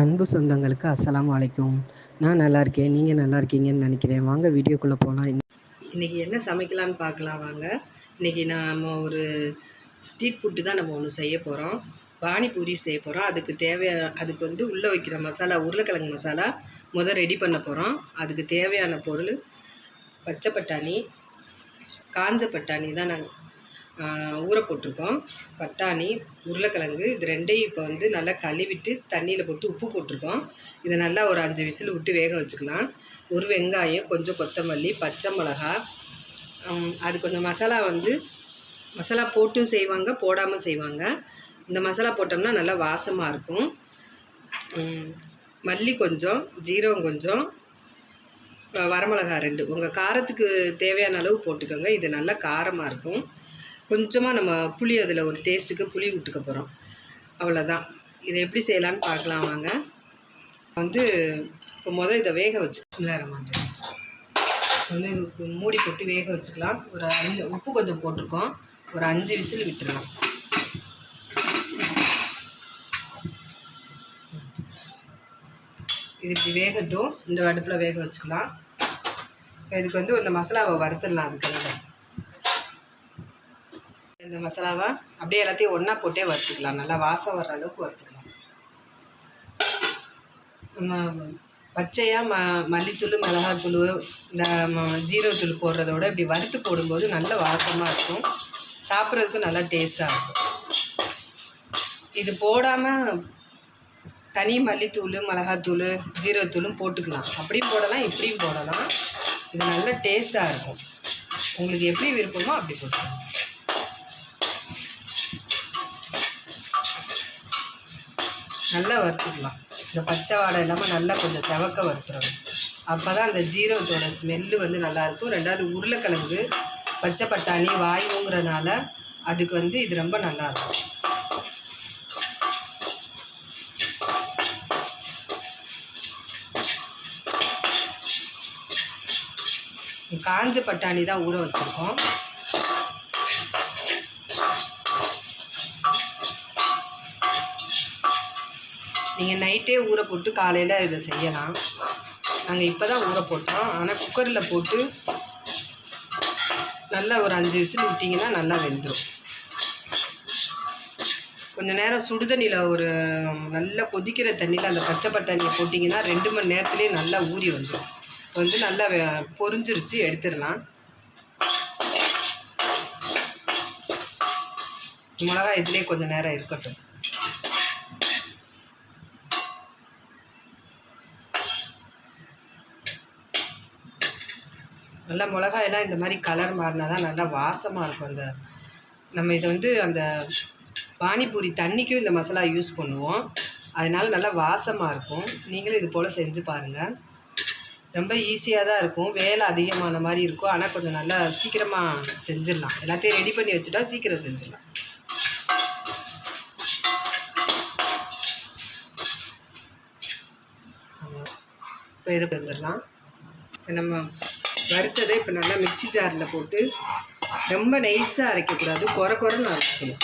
அன்பு சொந்தங்களுக்கு அஸ்லாம் வலைக்கும் நான் நல்லா இருக்கேன் நீங்கள் நல்லா இருக்கீங்கன்னு நினைக்கிறேன். வாங்க வீடியோக்குள்ளே போகலாம் இன்றைக்கி என்ன சமைக்கலான்னு பார்க்கலாம் வாங்க. இன்றைக்கி நம்ம ஒரு ஸ்ட்ரீட் ஃபுட்டு தான் நம்ம ஒன்று செய்ய போகிறோம் பானிபூரி செய்ய போகிறோம் அதுக்கு தேவையான அதுக்கு வந்து உள்ளே வைக்கிற மசாலா உருளைக்கிழங்கு மசாலா முதல் ரெடி பண்ண போகிறோம் அதுக்கு தேவையான பொருள் பச்சை பட்டாணி காஞ்ச பட்டாணி தான் நாங்கள் ஊற போட்டிருக்கோம். பட்டாணி உருளைக்கிழங்கு இது ரெண்டையும் இப்போ வந்து நல்லா கழுவிட்டு தண்ணியில் போட்டு உப்பு போட்டிருக்கோம். இதை நல்லா ஒரு அஞ்சு விசில் விட்டு வேக வச்சுக்கலாம். ஒரு வெங்காயம் கொஞ்சம் கொத்தமல்லி பச்சை மிளகா அது கொஞ்சம் மசாலா வந்து மசாலா போட்டும் செய்வாங்க போடாமல் செய்வாங்க. இந்த மசாலா போட்டோம்னா நல்லா வாசமாக இருக்கும். மல்லி கொஞ்சம் ஜீரகம் கொஞ்சம் வரமிளகா ரெண்டு. உங்கள் காரத்துக்கு தேவையான அளவு போட்டுக்கோங்க. இது நல்லா காரமாக இருக்கும். கொஞ்சமாக நம்ம புளி அதில் ஒரு டேஸ்ட்டுக்கு புளி விட்டுக்க போகிறோம் அவ்வளோதான் இதை எப்படி செய்யலான்னு பார்க்கலாம் வாங்க. வந்து இப்போ முதல் இதை வேக வச்சு மாட்டேன் வந்து மூடி போட்டு வேக வச்சுக்கலாம். ஒரு அஞ்சு உப்பு கொஞ்சம் போட்டிருக்கோம். ஒரு அஞ்சு விசில் விட்டுறலாம். இது இப்படி வேகட்டும். இந்த அடுப்பில் வேக வச்சுக்கலாம். இப்போ இதுக்கு வந்து இந்த மசாலாவை வறுத்துடலாம் அதுக்கு இந்த மசாலாவை அப்படியே எல்லாத்தையும் ஒன்றா போட்டே வறுத்துக்கலாம். நல்லா வாசம் வர்ற அளவுக்கு வறுத்துக்கலாம். நம்ம பச்சையாக ம மல்லித்தூள் மிளகாத்தூள் இந்த ம- ஜீரகத்தூள் போடுறத விட இப்படி வறுத்து போடும்போது நல்ல வாசமாக இருக்கும். சாப்பிட்றதுக்கு நல்லா டேஸ்ட்டாக இருக்கும். இது போடாமல் தனி மல்லித்தூள் மிளகாத்தூள் ஜீரகத்தூளும் போட்டுக்கலாம். அப்படியும் போடலாம் இப்படியும் போடலாம். இது நல்ல டேஸ்ட்டாக இருக்கும். உங்களுக்கு எப்படி விருப்பமோ அப்படி போட்டுக்கலாம். நல்லா வறுத்துக்கலாம். இந்த பச்சை வாடை இல்லாமல் நல்லா கொஞ்சம் செவக்க வறுத்துடணும். அப்போ தான் அந்த ஜீரகத்தோட ஸ்மெல்லு வந்து நல்லாயிருக்கும் ரெண்டாவது உருளைக்கிழங்கு பச்சை பட்டாணி வாயுங்கிறனால அதுக்கு வந்து இது ரொம்ப நல்லாயிருக்கும் காஞ்ச பட்டாணி தான் ஊற வச்சுருக்கோம். நீங்கள் நைட்டே ஊற போட்டு காலையில் இதை செய்யலாம். நாங்கள் இப்போ தான் ஊற போட்டோம். ஆனால் குக்கரில் போட்டு நல்லா ஒரு அஞ்சு விசில் விட்டிங்கன்னா நல்லா வெந்துடும் கொஞ்சம் நேரம் சுடுதண்ணியில் ஒரு நல்லா கொதிக்கிற தண்ணியில் அந்த பச்சை பட்டாணியை போட்டிங்கன்னா ரெண்டு மணி நேரத்துலேயே நல்லா ஊறி வந்துடும் வந்து நல்லா பொறிஞ்சிருச்சு எடுத்துடலாம். மிளகா இதுலேயே கொஞ்சம் நேரம் இருக்கட்டும். நல்லா மிளகாயெல்லாம் இந்த மாதிரி கலர் மாறினா தான் நல்லா வாசமாக இருக்கும். அந்த நம்ம இதை வந்து அந்த பானிபூரி தண்ணிக்கும் இந்த மசாலா யூஸ் பண்ணுவோம். அதனால் நல்லா வாசமாக இருக்கும். நீங்களும் இது போல் செஞ்சு பாருங்கள் ரொம்ப ஈஸியாக தான் இருக்கும். வேலை அதிகமான மாதிரி இருக்கும். ஆனால் கொஞ்சம் நல்லா சீக்கிரமாக செஞ்சிடலாம். எல்லாத்தையும் ரெடி பண்ணி வச்சுட்டா சீக்கிரம் செஞ்சிடலாம். இப்போ இதை வந்துடலாம். நம்ம வறுத்ததை இப்போ நல்லா மிக்ஸி ஜாரில் போட்டு ரொம்ப நைஸாக அரைக்கக்கூடாது. குறை குறைன்னு அரைச்சிக்கணும்.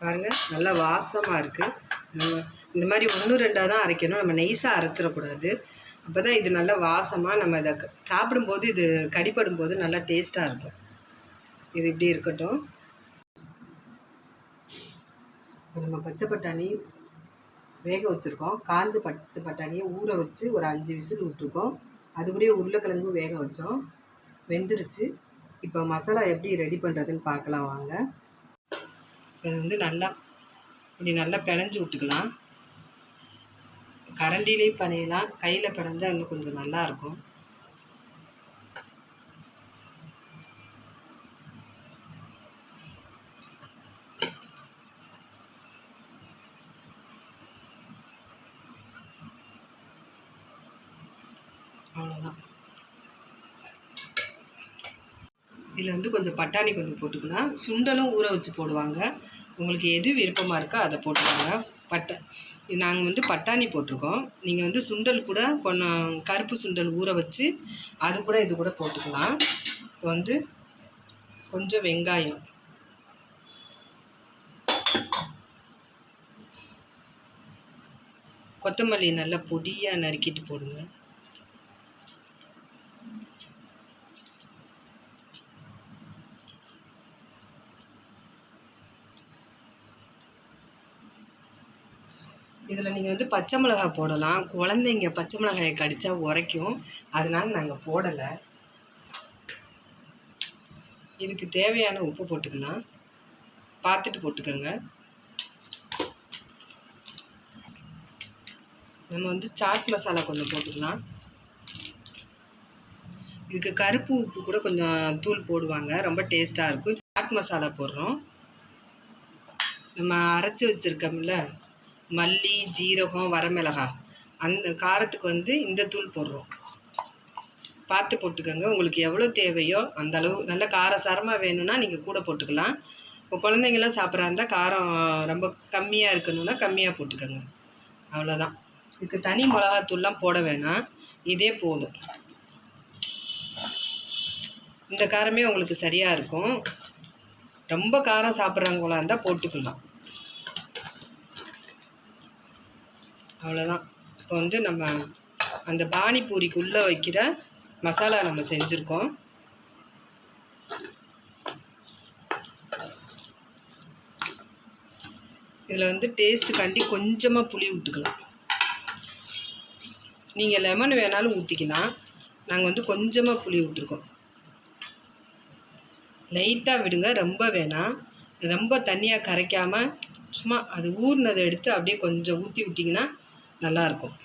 பாருங்க நல்லா வாசமாக இருக்குது இந்த மாதிரி ஒன்று ரெண்டாக தான் அரைக்கணும். நம்ம நைஸாக அரைச்சிடக்கூடாது. அப்போ தான் இது நல்லா வாசமாக நம்ம இதை சாப்பிடும்போது இது கடிப்படும் போது நல்லா டேஸ்ட்டாக இருக்கும். இது இப்படி இருக்கட்டும். இப்போ நம்ம பச்சை பட்டாணி வேக வச்சுருக்கோம். காஞ்ச பச்சை பட்டாணியை ஊற வச்சு ஒரு அஞ்சு விசில் விட்ருக்கோம் அது கூடயே உருளைக்கிழங்கும் வேக வச்சோம். வெந்துடுச்சு. இப்போ மசாலா எப்படி ரெடி பண்ணுறதுன்னு பார்க்கலாம் வாங்க. இது வந்து நல்லா இப்படி நல்லா பிணைஞ்சு விட்டுக்கலாம். கரண்டிலையும் பிணையலாம். கையில் பிணைஞ்சால் இன்னும் கொஞ்சம் நல்லாயிருக்கும் அவ்வளோதான் இதில் வந்து கொஞ்சம் பட்டாணி கொஞ்சம் போட்டுக்கலாம் சுண்டலும் ஊற வச்சு போடுவாங்க. உங்களுக்கு எது விருப்பமாக இருக்கோ அதை போட்டுக்கோங்க. பட்டை நாங்கள் வந்து பட்டாணி போட்டிருக்கோம். நீங்கள் வந்து சுண்டல் கூட கொஞ்சம் கருப்பு சுண்டல் ஊற வச்சு அது கூட இது கூட போட்டுக்கலாம். இப்போ வந்து கொஞ்சம் வெங்காயம். கொத்தமல்லி நல்லா பொடியாக நறுக்கிட்டு போடுங்க. வந்து பச்சை மிளகாய் போடலாம். குழந்தைங்க பச்சை மிளகாயை கடித்தா உரைக்கும். அதனால் நாங்கள் போடலை. இதுக்கு தேவையான உப்பு போட்டுக்கலாம் பார்த்துட்டு போட்டுக்கோங்க. நம்ம வந்து சாட் மசாலா கொஞ்சம் போட்டுக்கலாம் இதுக்கு கருப்பு உப்பு கூட கொஞ்சம் தூள் போடுவாங்க. ரொம்ப டேஸ்ட்டாக இருக்கும். சாட் மசாலா போடுறோம். நம்ம அரைச்சி வச்சுருக்கோம்ல. மல்லி ஜீரகம் வரமிளகா. அந்த காரத்துக்கு வந்து இந்த தூள் போடுறோம். பார்த்து போட்டுக்கோங்க. உங்களுக்கு எவ்வளோ தேவையோ அந்த அளவு நல்ல காரசாரமாக வேணும்னா நீங்கள் கூட போட்டுக்கலாம். இப்போ குழந்தைங்களாம் சாப்பிட்றா இருந்தால் காரம் ரொம்ப கம்மியாக இருக்கணும்னா கம்மியாக போட்டுக்கோங்க. அவ்வளோதான் இதுக்கு தனி மிளகாத்தூள்லாம் போட வேணாம். இதே போதும். இந்த காரமே உங்களுக்கு சரியாக இருக்கும். ரொம்ப காரம் சாப்பிட்றவங்களா இருந்தால் போட்டுக்கலாம். அவ்வளோதான் இப்போ வந்து நம்ம அந்த பானிபூரிக்குள்ளே வைக்கிற மசாலா நம்ம செஞ்சுருக்கோம். இதில் வந்து டேஸ்ட்டுக்காண்டி கொஞ்சமாக புளி விட்டுக்கலாம் நீங்கள் லெமன் வேணாலும் ஊற்றிக்கலாம் நாங்கள் வந்து கொஞ்சமாக புளி விட்டுருக்கோம் லைட்டாக விடுங்க ரொம்ப வேணாம். ரொம்ப தண்ணியாக கரைக்காமல் சும்மா அது ஊறினதை எடுத்து அப்படியே கொஞ்சம் ஊற்றி விட்டிங்கன்னா நல்லாயிருக்கும்.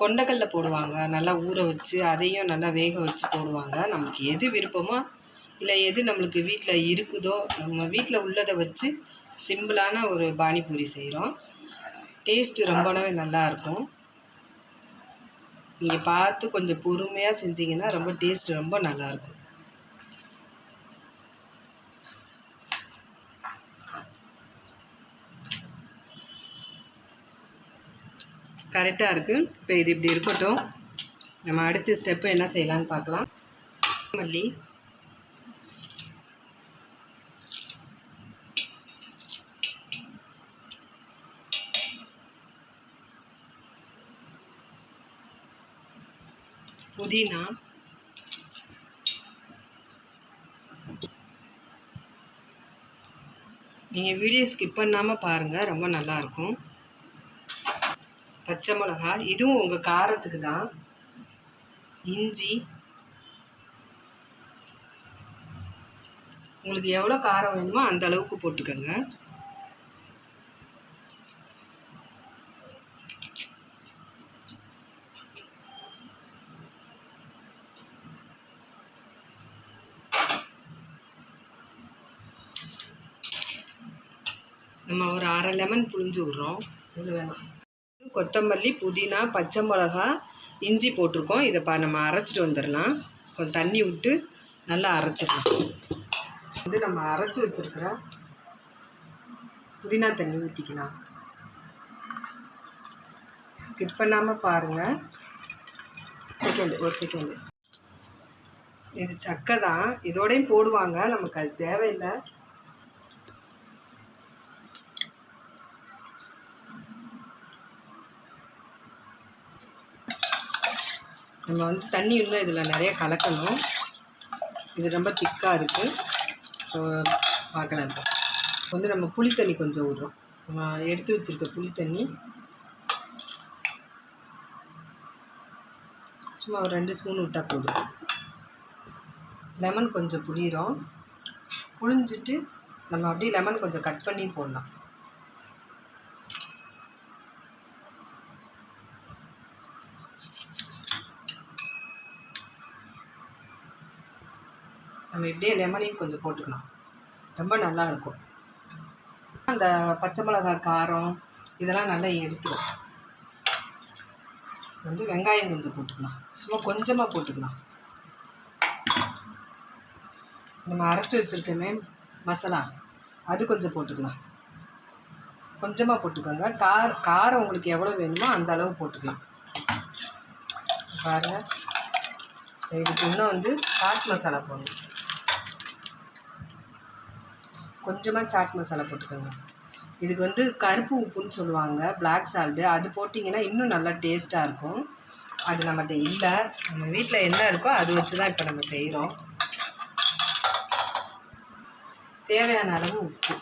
கொண்டக்கடல போடுவாங்க. நல்லா ஊற வச்சு அதையும் நல்லா வேக வச்சு போடுவாங்க. நமக்கு எது விருப்பமோ இல்லை எது நம்மளுக்கு வீட்டில் இருக்குதோ நம்ம வீட்டில் உள்ளதை வச்சு சிம்பிளான ஒரு பானிபூரி செய்கிறோம். டேஸ்ட்டு ரொம்பவே நல்லாயிருக்கும். நீங்கள் பார்த்து கொஞ்சம் பொறுமையாக செஞ்சீங்கன்னா ரொம்ப டேஸ்ட் ரொம்ப நல்லாயிருக்கும். கரெக்டாக இருக்குது இப்போ இது இப்படி இருக்கட்டும். நம்ம அடுத்த ஸ்டெப்பு என்ன செய்யலான்னு பார்க்கலாம். மல்லி. புதினா. நீங்கள் வீடியோ ஸ்கிப் பண்ணாமல் பாருங்கள் ரொம்ப நல்லாயிருக்கும் பச்சை மிளகா இதுவும் உங்கள் காரத்துக்கு தான். இஞ்சி. உங்களுக்கு எவ்வளோ காரம் வேணுமோ அந்த அளவுக்கு போட்டுக்கோங்க. நம்ம ஒரு அரை லெமன் புழிஞ்சு விட்றோம். இதில் வேணாம். கொத்தமல்லி புதினா பச்சை மிளகா இஞ்சி போட்டிருக்கோம். இதை பா நம்ம அரைச்சிட்டு வந்துடலாம். கொஞ்சம் தண்ணி விட்டு நல்லா அரைச்சிடலாம். வந்து நம்ம அரைச்சி வச்சுருக்கிற புதினா தண்ணி ஊற்றிக்கலாம் ஸ்கிப் பண்ணாமல் பாருங்கள் செகண்ட் ஒரு செகண்டு. இது சக்கை தான். இதோடையும் போடுவாங்க. நமக்கு அது தேவையில்லை. நம்ம வந்து தண்ணி இன்னும் இதில் நிறைய கலக்கணும். இது ரொம்ப திக்காக இருக்குது ஸோ பார்க்கலாம் இப்போ. வந்து நம்ம புளி தண்ணி கொஞ்சம் விட்றோம். நம்ம எடுத்து வச்சுருக்க புளி தண்ணி. சும்மா ஒரு ரெண்டு ஸ்பூன் விட்டால் போதும். லெமன் கொஞ்சம் புளிகிறோம் புளிஞ்சிட்டு நம்ம அப்படியே லெமன் கொஞ்சம் கட் பண்ணி போடலாம். நம்ம இப்படியே லெமனையும் கொஞ்சம் போட்டுக்கலாம். ரொம்ப நல்லா இருக்கும். அந்த பச்சை மிளகாய் காரம் இதெல்லாம் நல்லா எடுத்துரும். வந்து வெங்காயம் கொஞ்சம் போட்டுக்கலாம். சும்மா கொஞ்சமாக போட்டுக்கலாம். நம்ம அரைச்சி வச்சுருக்கோமே மசாலா அது கொஞ்சம் போட்டுக்கலாம். கொஞ்சமாக போட்டுக்கோங்க. கார காரம் உங்களுக்கு எவ்வளோ வேணுமோ அந்த அளவு போட்டுக்கலாம். பாருங்கள் இதுக்கு இன்னும் வந்து சாட் மசாலா போடணும். கொஞ்சமாக சாட் மசாலா போட்டுக்கோங்க. இதுக்கு வந்து கருப்பு உப்புன்னு சொல்லுவாங்க பிளாக் சால்ட்டு அது போட்டிங்கன்னா இன்னும் நல்லா டேஸ்ட்டாக இருக்கும். அது நம்மகிட்ட இல்லை நம்ம வீட்டில் என்ன இருக்கோ அது வச்சு தான் இப்போ நம்ம செய்கிறோம் தேவையான அளவு உப்பு.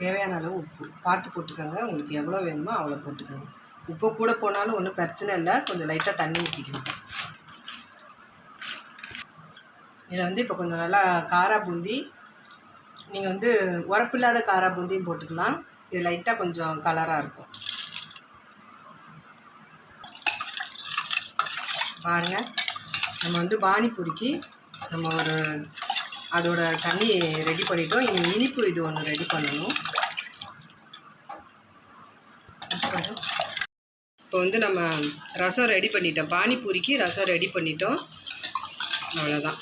தேவையான அளவு உப்பு. பார்த்து போட்டுக்கோங்க. உங்களுக்கு எவ்வளோ வேணுமோ அவ்வளோ போட்டுக்கோங்க. உப்பு கூட போனாலும் ஒன்றும் பிரச்சனை இல்லை. கொஞ்சம் லைட்டாக தண்ணி ஊற்றிக்கணும் இதில் வந்து இப்போ கொஞ்சம் நல்லா காரா பூந்தி நீங்கள் வந்து உரப்பில்லாத காரா பூந்தியும் போட்டுக்கலாம். இது லைட்டாக கொஞ்சம் கலராக இருக்கும். பாருங்கள் நம்ம வந்து பானிபூரிக்கு நம்ம ஒரு அதோட தண்ணி ரெடி பண்ணிட்டோம். இனி இனிப்பு இது ஒன்று ரெடி பண்ணணும். இப்போ வந்து நம்ம ரசம் ரெடி பண்ணிட்டோம். பானிபூரிக்கு ரசம் ரெடி பண்ணிட்டோம். அவ்வளோதான்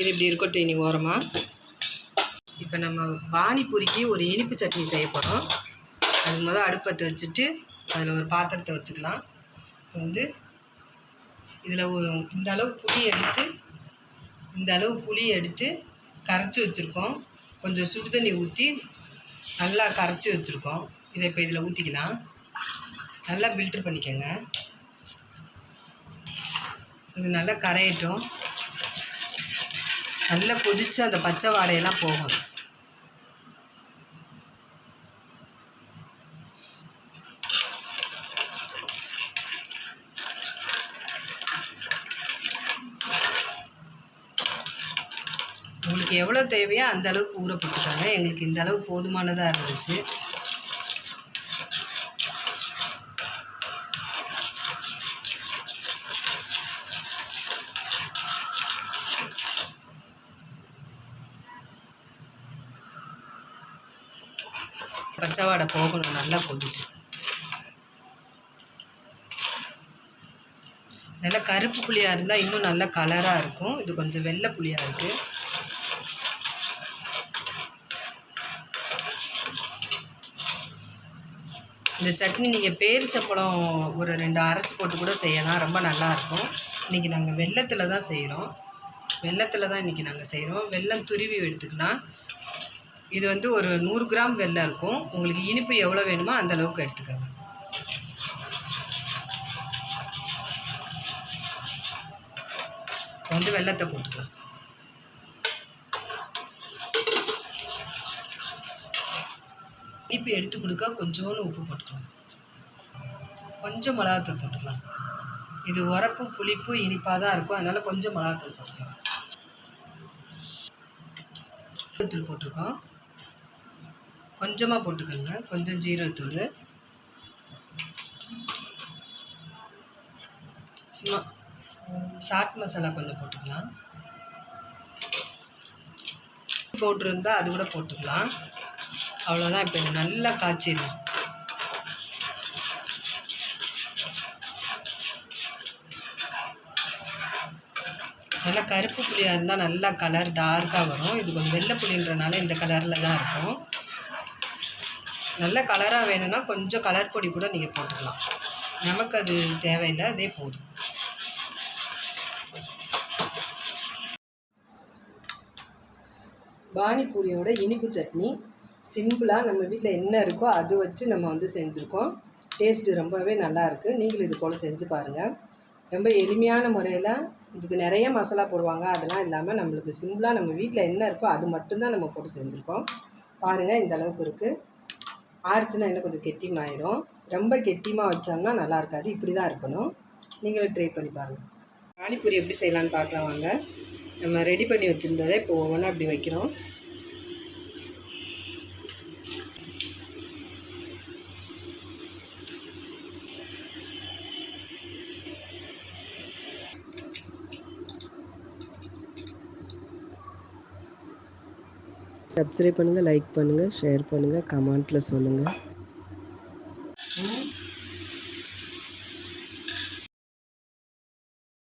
இது இப்படி இருக்கட்டும் இனி ஓரமாக இப்போ நம்ம பானிபூரிக்கு ஒரு இனிப்பு சட்னி செய்ய போகிறோம் அது முதல் அடுப்பத்தை வச்சுட்டு அதில் ஒரு பாத்திரத்தை வச்சுக்கலாம். இப்போ வந்து இதில் இந்த அளவு புளி எடுத்து இந்த அளவு புளி எடுத்து கரைச்சி வச்சுருக்கோம். கொஞ்சம் சுடு தண்ணி ஊற்றி நல்லா கரைச்சி வச்சுருக்கோம். இதை இப்போ இதில் ஊற்றிக்கலாம் நல்லா ஃபில்ட்ரு பண்ணிக்கோங்க. இது நல்லா கரையட்டும். நல்லா கொதித்து அந்த பச்சை வாடையெல்லாம் போகும். உங்களுக்கு எவ்வளோ தேவையோ அந்த அளவுக்கு ஊற போட்டுக்கோங்க. எங்களுக்கு இந்த அளவு போதுமானதாக இருந்துச்சு. பச்சைவாடை போகணும் நல்லா கொதிச்சு. நல்லா கருப்பு புளியாக இருந்தால் இன்னும் நல்லா கலராக இருக்கும். இது கொஞ்சம் வெள்ளை புளியாக இருக்குது இந்த சட்னி நீங்கள் பேரிச்சப்பழம் ஒரு ரெண்டு அரைச்சி போட்டு கூட செய்யலாம். ரொம்ப நல்லாயிருக்கும் இன்றைக்கி நாங்கள் வெள்ளத்தில் தான் செய்கிறோம் வெள்ளத்தில் தான் இன்றைக்கி நாங்கள் செய்கிறோம் வெல்லம் துருவி எடுத்துக்கலாம். இது வந்து ஒரு நூறு கிராம் வெள்ளை இருக்கும். உங்களுக்கு இனிப்பு எவ்வளோ வேணுமோ அந்த அளவுக்கு எடுத்துக்கோங்க வந்து வெள்ளத்தை போட்டுக்கலாம். இனிப்பு எடுத்து கொடுக்க கொஞ்சோண்டு உப்பு போட்டுக்கலாம். கொஞ்சம் மிளகாத்தூள் போட்டுக்கலாம். இது உரப்பு புளிப்பு இனிப்பாக தான் இருக்கும். அதனால் கொஞ்சம் மிளகாத்தூள் போட்டுக்கலாம். தூள் போட்டிருக்கோம். கொஞ்சமாக போட்டுக்கோங்க. கொஞ்சம் ஜீரகத்தூள். சும்மா சாட் மசாலா கொஞ்சம் போட்டுக்கலாம். போட்டிருந்தால் அது கூட போட்டுக்கலாம். அவ்வளோதான் இப்போ நல்லா காய்ச்சிடலாம் நல்லா கருப்பு புளியாக இருந்தால் நல்லா கலர் டார்க்காக வரும். இது கொஞ்சம் வெள்ளை புளின்றனால இந்த கலரில் தான் இருக்கும். நல்ல கலராக வேணும்னா கொஞ்சம் கலர் பொடி கூட நீங்கள் போட்டுக்கலாம். நமக்கு அது தேவையில்லை அதே போதும். பானிபூரியோட இனிப்பு சட்னி. சிம்பிளாக நம்ம வீட்டில் என்ன இருக்கோ அது வச்சு நம்ம வந்து செஞ்சுருக்கோம். டேஸ்ட்டு ரொம்பவே நல்லாயிருக்கு நீங்களும் இது போல் செஞ்சு பாருங்கள் ரொம்ப எளிமையான முறையில் இதுக்கு நிறைய மசாலா போடுவாங்க. அதெல்லாம் இல்லாமல் நம்மளுக்கு சிம்பிளாக நம்ம வீட்டில் என்ன இருக்கோ அது மட்டும்தான் நம்ம போட்டு செஞ்சுருக்கோம். பாருங்கள் இந்த அளவுக்கு இருக்குது ஆறுச்சுன்னா இன்னும் கொஞ்சம் கெட்டியமாயிரும் ரொம்ப கெட்டியமாக வச்சோம்னா நல்லா இருக்காது. இப்படி தான் இருக்கணும். நீங்களும் ட்ரை பண்ணி பாருங்கள் பானிபூரி எப்படி செய்யலான்னு பார்க்கலாம் வாங்க. நம்ம ரெடி பண்ணி வச்சுருந்ததை இப்போ ஒவ்வொன்றா அப்படி வைக்கிறோம். சப்ஸ்கிரைப் பண்ணுங்கள் லைக் பண்ணுங்கள் ஷேர் பண்ணுங்கள் கமெண்ட்டில் சொல்லுங்கள்